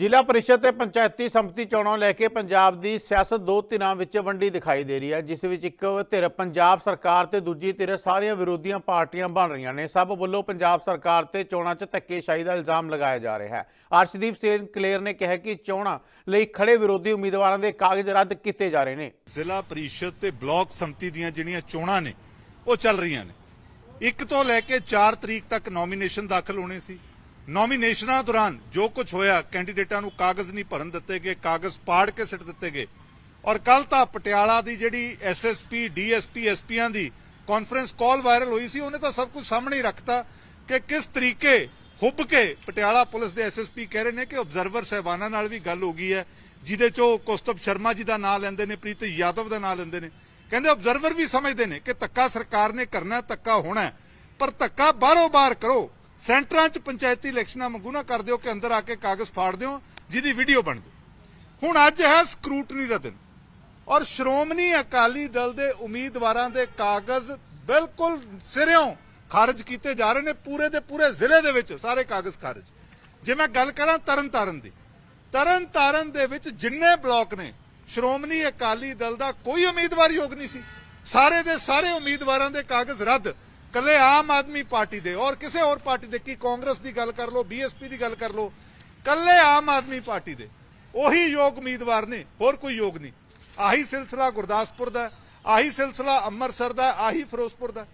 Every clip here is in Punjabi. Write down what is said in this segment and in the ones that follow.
ਜ਼ਿਲ੍ਹਾ ਪਰਿਸ਼ਦ ਤੇ ਪੰਚਾਇਤੀ ਸੰਮਤੀ ਚੋਣਾਂ ਲੈ ਕੇ ਪੰਜਾਬ ਦੀ ਸਿਆਸਤ ਦੋ ਧਿਰਾਂ ਵਿੱਚ ਵੰਡੀ ਦਿਖਾਈ ਦੇ ਰਹੀ ਹੈ, ਜਿਸ ਵਿੱਚ ਇੱਕ ਧਿਰ ਪੰਜਾਬ ਸਰਕਾਰ ਤੇ ਦੂਜੀ ਧਿਰ ਸਾਰੀਆਂ ਵਿਰੋਧੀਆਂ ਪਾਰਟੀਆਂ ਬਣ ਰਹੀਆਂ ਨੇ। ਸਭ ਵੱਲੋਂ ਪੰਜਾਬ ਸਰਕਾਰ ਤੇ ਚੋਣਾਂ 'ਚ ਧੱਕੇਸ਼ਾਹੀ ਦਾ ਇਲਜ਼ਾਮ ਲਗਾਇਆ ਜਾ ਰਿਹਾ ਹੈ। ਅਰਸ਼ਦੀਪ ਸਿੰਘ ਕਲੇਰ ਨੇ ਕਿਹਾ ਕਿ ਚੋਣਾਂ ਲਈ ਖੜੇ ਵਿਰੋਧੀ ਉਮੀਦਵਾਰਾਂ ਦੇ ਕਾਗਜ਼ ਰੱਦ ਕੀਤੇ ਜਾ ਰਹੇ ਨੇ। ਜ਼ਿਲ੍ਹਾ ਪਰਿਸ਼ਦ ਤੇ ਬਲਾਕ ਸੰਮਤੀ ਦੀਆਂ ਜਿਹੜੀਆਂ ਚੋਣਾਂ ਨੇ, ਉਹ ਚੱਲ ਰਹੀਆਂ ਨੇ। ਇੱਕ ਤੋਂ ਲੈ ਕੇ 4 ਤਰੀਕ ਤੱਕ ਨੋਮੀਨੇਸ਼ਨ ਦਾਖਲ ਹੋਣੇ ਸੀ। ਨੋਮੀਨੇਸ਼ਨਾਂ ਦੌਰਾਨ ਜੋ ਕੁਝ ਹੋਇਆ, ਕੈਂਡੀਡੇਟਾਂ ਨੂੰ ਕਾਗਜ਼ ਨਹੀਂ ਭਰਨ ਦਿੱਤੇ ਗਏ, ਕਾਗਜ਼ ਪਾੜ ਕੇ ਸਿੱਟ ਦਿੱਤੇ ਗਏ। ਔਰ ਕੱਲ ਤਾਂ ਪਟਿਆਲਾ ਦੀ ਜਿਹੜੀ ਐਸਐਸਪੀ ਡੀਐਸਪੀ ਐਸਪੀਆਂ ਦੀ ਕਾਨਫਰੰਸ ਕਾਲ ਵਾਇਰਲ ਹੋਈ ਸੀ, ਉਹਨੇ ਤਾਂ ਸਭ ਕੁਝ ਸਾਹਮਣੇ ਹੀ ਰੱਖਤਾ ਕਿ ਕਿਸ ਤਰੀਕੇ ਹੁੱਬ ਕੇ ਪਟਿਆਲਾ ਪੁਲਿਸ ਦੇ ਐਸਐਸਪੀ ਕਹਿ ਰਹੇ ਨੇ ਕਿ ਆਬਜ਼ਰਵਰ ਸਹਿਬਾਨਾਂ ਨਾਲ ਵੀ ਗੱਲ ਹੋ ਗਈ ਹੈ, ਜਿਹਦੇ ਚੋਂ ਕੌਸਤਬ ਸ਼ਰਮਾ ਜੀ ਦਾ ਨਾਮ ਲੈਂਦੇ ਨੇ, ਪ੍ਰੀਤ ਯਾਦਵ ਦਾ ਨਾਮ ਲੈਂਦੇ ਨੇ। ਕਹਿੰਦੇ ਆਬਜ਼ਰਵਰ ਵੀ ਸਮਝਦੇ ਨੇ ਕਿ ਧੱਕਾ ਸਰਕਾਰ ਨੇ ਕਰਨਾ ਧੱਕਾ ਹੋਣਾ ਪਰ ਧੱਕਾ ਬਾਹਰੋਂ ਬਾਹਰ ਕਰੋ। ਸੈਂਟਰਾਂ 'ਚ ਪੰਚਾਇਤੀ ਇਲੈਕਸ਼ਨਾਂ ਮੰਗੂ ਨਾ ਕਰ ਦਿਓ ਕਿ ਅੰਦਰ ਆ ਕੇ ਕਾਗਜ਼ ਫਾੜ ਦਿਓ, ਜਿਹਦੀ ਵੀਡੀਓ ਬਣ ਜਾਓ ਹੁਣ ਅੱਜ ਹੈ ਸਕਰੂਟਨੀ ਦਾ ਦਿਨ। ਔਰ ਸ਼੍ਰੋਮਣੀ ਅਕਾਲੀ ਦਲ ਦੇ ਉਮੀਦਵਾਰਾਂ ਦੇ ਕਾਗਜ਼ ਬਿਲਕੁਲ ਸਿਰਿਓਂ ਖਾਰਜ ਕੀਤੇ ਜਾ ਰਹੇ ਨੇ, ਪੂਰੇ ਦੇ ਪੂਰੇ ਜ਼ਿਲ੍ਹੇ ਦੇ ਵਿੱਚ ਸਾਰੇ ਕਾਗਜ਼ ਖਾਰਜ। ਜੇ ਮੈਂ ਗੱਲ ਕਰਾਂ ਤਰਨਤਾਰਨ ਦੀ, ਤਰਨਤਾਰਨ ਦੇ ਵਿੱਚ ਜਿੰਨੇ ਬਲਾਕ ਨੇ, ਸ਼੍ਰੋਮਣੀ ਅਕਾਲੀ ਦਲ ਦਾ ਕੋਈ ਉਮੀਦਵਾਰ ਯੋਗ ਨਹੀਂ ਸੀ। ਸਾਰੇ ਦੇ ਸਾਰੇ ਉਮੀਦਵਾਰਾਂ ਦੇ ਕਾਗਜ਼ ਰੱਦ। ਕੱਲੇ ਆਮ ਆਦਮੀ ਪਾਰਟੀ ਦੇ ਔਰ ਕਿਸੇ ਹੋਰ ਪਾਰਟੀ ਦੇ, ਕੀ ਕਾਂਗਰਸ ਦੀ ਗੱਲ ਕਰ ਲਓ, ਬੀਐਸਪੀ ਦੀ ਗੱਲ ਕਰ ਲਓ, ਕੱਲੇ ਆਮ ਆਦਮੀ ਪਾਰਟੀ ਦੇ। ਉਹੀ ਯੋਗ ਉਮੀਦਵਾਰ ਨੇ, ਹੋਰ ਕੋਈ ਯੋਗ ਨਹੀਂ। ਆਹੀ ਸਿਲਸਿਲਾ ਗੁਰਦਾਸਪੁਰ ਦਾ, ਆਹੀ ਸਿਲਸਿਲਾ ਅੰਮ੍ਰਿਤਸਰ ਦਾ, ਆਹੀ ਫਿਰੋਜ਼ਪੁਰ ਦਾ।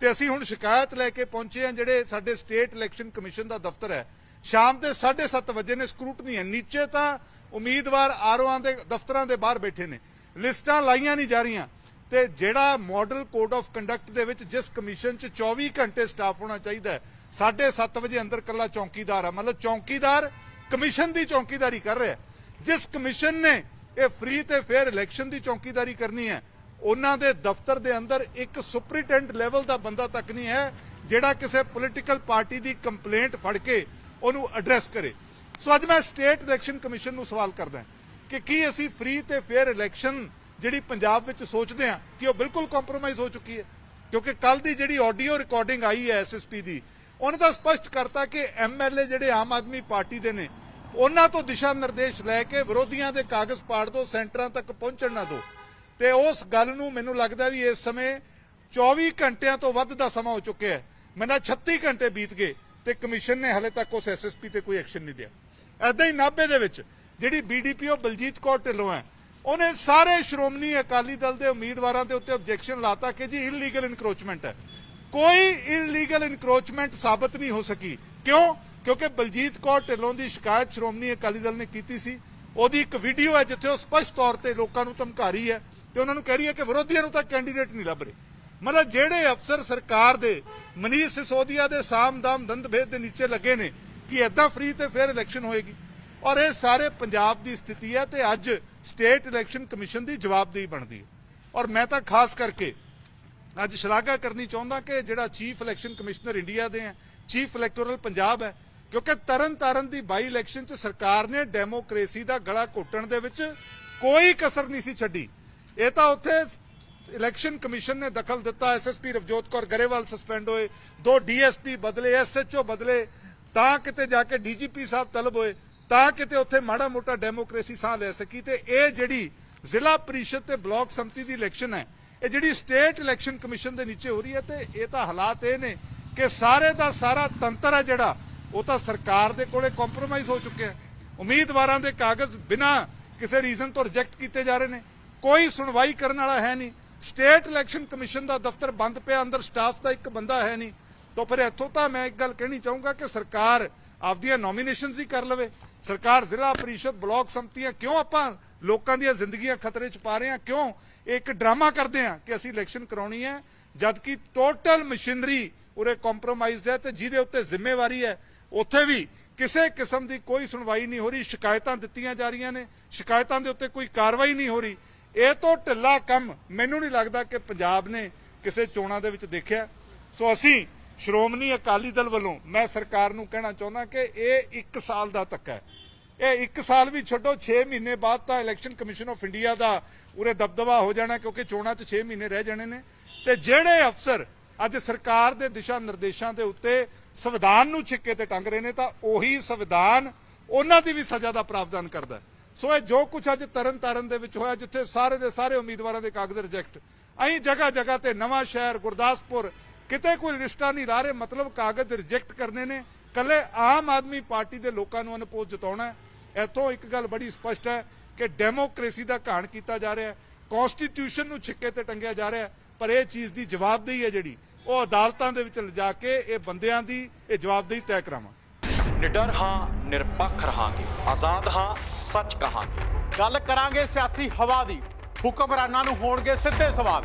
ਤੇ ਅਸੀਂ ਹੁਣ ਸ਼ਿਕਾਇਤ ਲੈ ਕੇ ਪਹੁੰਚੇ ਹਾਂ, ਜਿਹੜੇ ਸਾਡੇ ਸਟੇਟ ਇਲੈਕਸ਼ਨ ਕਮਿਸ਼ਨ ਦਾ ਦਫ਼ਤਰ ਹੈ। ਸ਼ਾਮ ਦੇ 7:30 ਵਜੇ ਨੇ ਸਕਰੂਟਨੀ ਹੈ। ਨੀਚੇ ਤਾਂ ਉਮੀਦਵਾਰ ਆਰਓਆਂ ਦੇ ਦਫ਼ਤਰਾਂ ਦੇ ਬਾਹਰ ਬੈਠੇ ਨੇ। ਲਿਸਟਾਂ ਲਾਈਆਂ ਨਹੀਂ ਜਾ ਰਹੀਆਂ। ਤੇ ਜਿਹੜਾ ਮਾਡਲ ਕੋਡ ਆਫ ਕੰਡਕਟ ਦੇ ਵਿੱਚ ਜਿਸ ਕਮਿਸ਼ਨ 'ਚ 24 ਘੰਟੇ ਸਟਾਫ ਹੋਣਾ ਚਾਹੀਦਾ ਹੈ 7:30 ਵਜੇ ਅੰਦਰ ਕੱਲਾ ਚੌਕੀਦਾਰ ਆ। ਮਤਲਬ ਚੌਕੀਦਾਰ ਕਮਿਸ਼ਨ ਦੀ ਚੌਕੀਦਾਰੀ ਕਰ ਰਿਹਾ ਜਿਸ ਕਮਿਸ਼ਨ ਨੇ ਇਹ ਫ੍ਰੀ ਤੇ ਫੇਅਰ ਇਲੈਕਸ਼ਨ ਦੀ ਚੌਕੀਦਾਰੀ ਕਰਨੀ ਹੈ, ਉਹਨਾਂ ਦੇ ਦਫ਼ਤਰ ਦੇ ਅੰਦਰ ਇੱਕ ਸੁਪਰੀਟੈਂਡ ਲੈਵਲ ਦਾ ਬੰਦਾ ਤੱਕ ਨਹੀਂ ਹੈ, ਜਿਹੜਾ ਕਿਸੇ ਪੋਲੀਟੀਕਲ ਪਾਰਟੀ ਦੀ ਕੰਪਲੇਂਟ ਫੜ ਕੇ ਉਹਨੂੰ ਐਡਰੈਸ ਕਰੇ। ਸੋ ਅੱਜ ਮੈਂ ਸਟੇਟ ਇਲੈਕਸ਼ਨ ਕਮਿਸ਼ਨ ਨੂੰ ਸਵਾਲ ਕਰਦਾ ਕਿ ਕੀ ਅਸੀਂ ਫ੍ਰੀ ਤੇ ਫੇਅਰ ਇਲੈਕਸ਼ਨ ਜਿਹੜੀ ਪੰਜਾਬ ਵਿੱਚ ਸੋਚਦੇ ਹਾਂ ਕਿ ਉਹ ਬਿਲਕੁਲ ਕੰਪਰੋਮਾਈਜ਼ ਹੋ ਚੁੱਕੀ ਹੈ। ਕਿਉਂਕਿ ਕੱਲ ਦੀ ਜਿਹੜੀ ਆਡੀਓ ਰਿਕਾਰਡਿੰਗ ਆਈ ਹੈ ਐਸਐਸਪੀ ਦੀ, ਉਹਨਾਂ ਦਾ ਸਪਸ਼ਟ ਕਰਤਾ ਕਿ ਐਮਐਲਏ ਜਿਹੜੇ ਆਮ ਆਦਮੀ ਪਾਰਟੀ ਦੇ ਨੇ, ਉਹਨਾਂ ਤੋਂ ਦਿਸ਼ਾ ਨਿਰਦੇਸ਼ ਲੈ ਕੇ ਵਿਰੋਧੀਆਂ ਦੇ ਕਾਗਜ਼ ਪਾੜ ਦੋ, ਸੈਂਟਰਾਂ ਤੱਕ ਪਹੁੰਚਣ ਨਾ ਦਿਓ ਤੇ ਉਸ ਗੱਲ ਨੂੰ ਮੈਨੂੰ ਲੱਗਦਾ ਵੀ ਇਸ ਸਮੇਂ 24 ਘੰਟਿਆਂ ਤੋਂ ਵੱਧ ਦਾ ਸਮਾਂ ਹੋ ਚੁੱਕਿਆ ਹੈ। ਮੈਨਾਂ 36 ਘੰਟੇ ਬੀਤ ਗਏ ਤੇ ਕਮਿਸ਼ਨ ਨੇ ਹਲੇ ਤੱਕ ਉਸ ਐਸਐਸਪੀ ਤੇ ਕੋਈ ਐਕਸ਼ਨ ਨਹੀਂ ਲਿਆ। ਐਦਾਂ ਹੀ ਨਾਭੇ ਦੇ ਵਿੱਚ ਜਿਹੜੀ ਬੀਡੀਪੀਓ ਬਲਜੀਤ ਕੌਰ ਢਿੱਲੋਂ ਹੈ ਉਹਨੇ ਸਾਰੇ ਸ਼੍ਰੋਮਣੀ ਅਕਾਲੀ ਦਲ ਦੇ ਉਮੀਦਵਾਰਾਂ ਦੇ ਉੱਤੇ ਆਬਜੈਕਸ਼ਨ ਲਾਤਾ ਕਿ ਜੀ ਇਲੀਗਲ ਇਨਕਰੋਚਮੈਂਟ ਹੈ। ਕੋਈ ਇਲੀਗਲ ਇਨਕਰੋਚਮੈਂਟ ਸਾਬਤ ਨਹੀਂ ਹੋ ਸਕੀ। ਕਿਉਂ? ਕਿਉਂਕਿ ਬਲਜੀਤ ਕੌਰ ਢਿੱਲੋਂ ਦੀ ਸ਼ਿਕਾਇਤ ਸ਼੍ਰੋਮਣੀ ਅਕਾਲੀ ਦਲ ਨੇ ਕੀਤੀ ਸੀ। ਉਹਦੀ ਇੱਕ ਵੀਡੀਓ ਹੈ ਜਿੱਥੇ ਉਹ ਸਪਸ਼ਟ ਤੌਰ ਤੇ ਲੋਕਾਂ ਨੂੰ ਧਮਕਾ ਰਹੀ ਹੈ ਤੇ ਉਹਨਾਂ ਨੂੰ ਕਹਿ ਰਹੀ ਹੈ ਕਿ ਵਿਰੋਧੀਆਂ ਨੂੰ ਤਾਂ ਕੈਂਡੀਡੇਟ ਨਹੀਂ ਲੱਭ ਰਹੇ। ਮਤਲਬ ਜਿਹੜੇ ਅਫਸਰ ਸਰਕਾਰ ਦੇ, ਮਨੀਸ਼ ਸਿਸੋਦੀਆ ਦੇ ਸਾਮਦਾਮ ਦੰਦਭੇਦ ਦੇ ਨੀਚੇ ਲੱਗੇ ਨੇ ਕਿ ਐਦਾਂ ਫ੍ਰੀ ਤੇ ਫੇਰ ਇਲੈਕਸ਼ਨ ਹੋਏਗੀ। ਔਰ ਇਹ ਸਾਰੇ ਪੰਜਾਬ ਦੀ ਸਥਿਤੀ ਹੈ ਤੇ ਅੱਜ ਸਟੇਟ ਇਲੈਕਸ਼ਨ ਕਮਿਸ਼ਨ ਦੀ ਜਵਾਬਦੇਹੀ ਬਣਦੀ ਹੈ। ਔਰ ਮੈਂ ਤਾਂ ਖਾਸ ਕਰਕੇ ਅੱਜ ਸ਼ਲਾਘਾ ਕਰਨੀ ਚਾਹੁੰਦਾ ਕਿ ਜਿਹੜਾ ਚੀਫ ਇਲੈਕਸ਼ਨ ਕਮਿਸ਼ਨਰ ਇੰਡੀਆ ਦੇ ਹੈ ਚੀਫ ਇਲੈਕਟੋਰਲ ਪੰਜਾਬ ਹੈ, ਕਿਉਂਕਿ ਤਰਨ ਤਾਰਨ ਦੀ ਬਾਈ ਇਲੈਕਸ਼ਨ 'ਚ ਸਰਕਾਰ ਨੇ ਡੈਮੋਕ੍ਰੇਸੀ ਦਾ ਗਲਾ ਘੋਟਣ ਦੇ ਵਿੱਚ ਕੋਈ ਕਸਰ ਨਹੀਂ ਸੀ ਛੱਡੀ। ਇਹ ਤਾਂ ਉੱਥੇ ਇਲੈਕਸ਼ਨ ਕਮਿਸ਼ਨ ਨੇ ਦਖਲ ਦਿੱਤਾ ਐਸਐਸਪੀ ਰਵਜੋਤ ਕੌਰ ਗਰੇਵਾਲ ਸਸਪੈਂਡ ਹੋਏ, ਦੋ ਡੀਐਸਪੀ ਬਦਲੇ ਐਸਐਚਓ ਬਦਲੇ, ਤਾਂ ਕਿਤੇ ਜਾ ਕੇ ਡੀਜੀਪੀ ਸਾਹਿਬ ਤਲਬ ਹੋਏ। ਤਾਂ ਕਿਤੇ ਉੱਥੇ ਮਾੜਾ ਮੋਟਾ ਡੈਮੋਕ੍ਰੇਸੀ ਸਾਹ ਲੈ ਸਕੀ ਤੇ ਇਹ ਜਿਹੜੀ ਜ਼ਿਲ੍ਹਾ ਪਰਿਸ਼ਦ ਤੇ ਬਲਾਕ ਸੰਮਤੀ ਦੀ ਇਲੈਕਸ਼ਨ ਹੈ, ਇਹ ਜਿਹੜੀ ਸਟੇਟ ਇਲੈਕਸ਼ਨ ਕਮਿਸ਼ਨ ਦੇ ਨੀਚੇ ਹੋ ਰਹੀ ਹੈ ਤੇ ਇਹ ਤਾਂ ਹਾਲਾਤ ਇਹ ਨੇ ਕਿ ਸਾਰੇ ਦਾ ਸਾਰਾ ਤੰਤਰ ਹੈ ਜਿਹੜਾ, ਉਹ ਤਾਂ ਸਰਕਾਰ ਦੇ ਕੋਲੇ ਕੰਪਰੋਮਾਈਜ਼ ਹੋ ਚੁੱਕਿਆ ਉਮੀਦਵਾਰਾਂ ਦੇ ਕਾਗਜ਼ ਬਿਨਾਂ ਕਿਸੇ ਰੀਜ਼ਨ ਤੋਂ ਰਿਜੈਕਟ ਕੀਤੇ ਜਾ ਰਹੇ ਨੇ। ਕੋਈ ਸੁਣਵਾਈ ਕਰਨ ਵਾਲਾ ਹੈ ਨਹੀਂ। ਸਟੇਟ ਇਲੈਕਸ਼ਨ ਕਮਿਸ਼ਨ ਦਾ ਦਫ਼ਤਰ ਬੰਦ ਪਿਆ, ਅੰਦਰ ਸਟਾਫ ਦਾ ਇੱਕ ਬੰਦਾ ਹੈ ਨਹੀਂ। ਤਾਂ ਫਿਰ ਇੱਥੋਂ ਤਾਂ ਮੈਂ ਇੱਕ ਗੱਲ ਕਹਿਣੀ ਚਾਹੂੰਗਾ ਕਿ ਸਰਕਾਰ ਆਪਦੀਆਂ ਨੋਮੀਨੇਸ਼ਨਸ ਹੀ ਕਰ ਲਵੇ। ਸਰਕਾਰ ਜ਼ਿਲ੍ਹਾ ਪਰਿਸ਼ਦ ਬਲਾਕ ਸੰਮਤੀਆਂ ਕਿਉਂ ਆਪਾਂ ਲੋਕਾਂ ਦੀਆਂ ਜ਼ਿੰਦਗੀਆਂ ਖਤਰੇ 'ਚ ਪਾ ਰਹੇ ਹਾਂ? ਕਿਉਂ? ਇੱਕ ਡਰਾਮਾ ਕਰਦੇ ਹਾਂ ਕਿ ਅਸੀਂ ਇਲੈਕਸ਼ਨ ਕਰਾਉਣੀ ਹੈ, ਜਦਕਿ ਟੋਟਲ ਮਸ਼ੀਨਰੀ ਉਰੇ ਕੰਪਰੋਮਾਈਜ਼ਡ ਹੈ ਤੇ ਜਿਹਦੇ ਉੱਤੇ ਜ਼ਿੰਮੇਵਾਰੀ ਹੈ। ਉੱਥੇ ਵੀ ਕਿਸੇ ਕਿਸਮ ਦੀ ਕੋਈ ਸੁਣਵਾਈ ਨਹੀਂ ਹੋ ਰਹੀ, ਸ਼ਿਕਾਇਤਾਂ ਦਿੱਤੀਆਂ ਜਾ ਰਹੀਆਂ ਨੇ। ਸ਼ਿਕਾਇਤਾਂ ਦੇ ਉੱਤੇ ਕੋਈ ਕਾਰਵਾਈ ਨਹੀਂ ਹੋ ਰਹੀ। ਇਹ ਤੋਂ ਢਿੱਲਾ ਕੰਮ ਮੈਨੂੰ ਨਹੀਂ ਲੱਗਦਾ ਕਿ ਪੰਜਾਬ ਨੇ ਕਿਸੇ ਚੋਣਾਂ ਦੇ ਵਿੱਚ ਦੇਖਿਆ। ਸੋ ਅਸੀਂ ਸ਼੍ਰੋਮਣੀ ਅਕਾਲੀ ਦਲ ਵੱਲੋਂ ਮੈਂ ਸਰਕਾਰ ਨੂੰ ਕਹਿਣਾ ਚਾਹੁੰਦਾ ਕਿ ਇਹ 1 ਸਾਲ ਦਾ ਧੱਕਾ ਹੈ। ਇਹ 1 ਸਾਲ ਵੀ ਛੱਡੋ 6 ਮਹੀਨੇ ਬਾਅਦ ਤਾਂ ਇਲੈਕਸ਼ਨ ਕਮਿਸ਼ਨ ਆਫ ਇੰਡੀਆ ਦਾ ਉਰੇ ਦਬਦਬਾ ਹੋ ਜਾਣਾ ਕਿਉਂਕਿ ਚੋਣਾਂ 'ਚ 6 ਮਹੀਨੇ ਰਹਿ ਜਾਣੇ ਨੇ। ਤੇ ਜਿਹੜੇ ਅਫਸਰ ਅੱਜ ਸਰਕਾਰ ਦੇ ਦਿਸ਼ਾ ਨਿਰਦੇਸ਼ਾਂ ਦੇ ਉੱਤੇ ਸੰਵਿਧਾਨ ਨੂੰ ਛਿੱਕੇ ਤੇ ਟੰਗ ਰਹੇ ਨੇ ਤਾਂ ਉਹੀ ਸੰਵਿਧਾਨ ਉਹਨਾਂ ਦੀ ਵੀ ਸਜ਼ਾ ਦਾ ਪ੍ਰਾਵਧਾਨ ਕਰਦਾ ਸੋ ਇਹ ਜੋ ਕੁਝ ਅੱਜ ਤਰਨ ਤਾਰਨ ਦੇ ਵਿੱਚ ਹੋਇਆ, ਜਿੱਥੇ ਸਾਰੇ ਦੇ ਸਾਰੇ ਉਮੀਦਵਾਰਾਂ ਦੇ ਕਾਗਜ਼ ਰਿਜੈਕਟ ਅਹੀਂ ਜਗ੍ਹਾ ਜਗ੍ਹਾ ਤੇ ਨਵਾਂ ਸ਼ਹਿਰ ਗੁਰਦਾਸਪੁਰ ਕਿਤੇ ਕੋਈ ਰਿਸ਼ਤਾ ਨਹੀਂ ਲਾ ਰਹੇ ਮਤਲਬ ਕਾਗਜ਼ ਰਿਜੈਕਟ ਕਰਨੇ ਨੇ। ਕੱਲੇ ਆਮ ਆਦਮੀ ਪਾਰਟੀ ਦੇ ਲੋਕਾਂ ਨੂੰ ਅਨਪੋਜ ਜਿਤਾਉਣਾ ਹੈ। ਇੱਥੋਂ ਇੱਕ ਗੱਲ ਬੜੀ ਸਪਸ਼ਟ ਹੈ ਕਿ ਡੈਮੋਕ੍ਰੇਸੀ ਦਾ ਘਾਣ ਕੀਤਾ ਜਾ ਰਿਹਾ ਹੈ। ਕਨਸਟੀਟਿਊਸ਼ਨ ਨੂੰ ਛਿੱਕੇ ਤੇ ਟੰਗਿਆ ਜਾ ਰਿਹਾ ਪਰ ਇਹ ਚੀਜ਼ ਦੀ ਜਵਾਬਦੇਹੀ ਹੈ ਜਿਹੜੀ ਉਹ ਅਦਾਲਤਾਂ ਦੇ ਵਿੱਚ ਲਿਜਾ ਕੇ ਇਹ ਬੰਦਿਆਂ ਦੀ ਇਹ ਜਵਾਬਦੇਹੀ ਤੈਅ ਕਰਾਵਾਂ। ਨਿਡਰ ਹਾਂ ਨਿਰਪੱਖ ਰਹਾਂਗੇ। ਆਜ਼ਾਦ ਹਾਂ ਸੱਚ ਕਹਾਂਗੇ। ਗੱਲ ਕਰਾਂਗੇ ਸਿਆਸੀ ਹਵਾ ਦੀ। ਹੁਕਮਰਾਨਾਂ ਨੂੰ ਹੋਣਗੇ ਸਿੱਧੇ ਸਵਾਲ।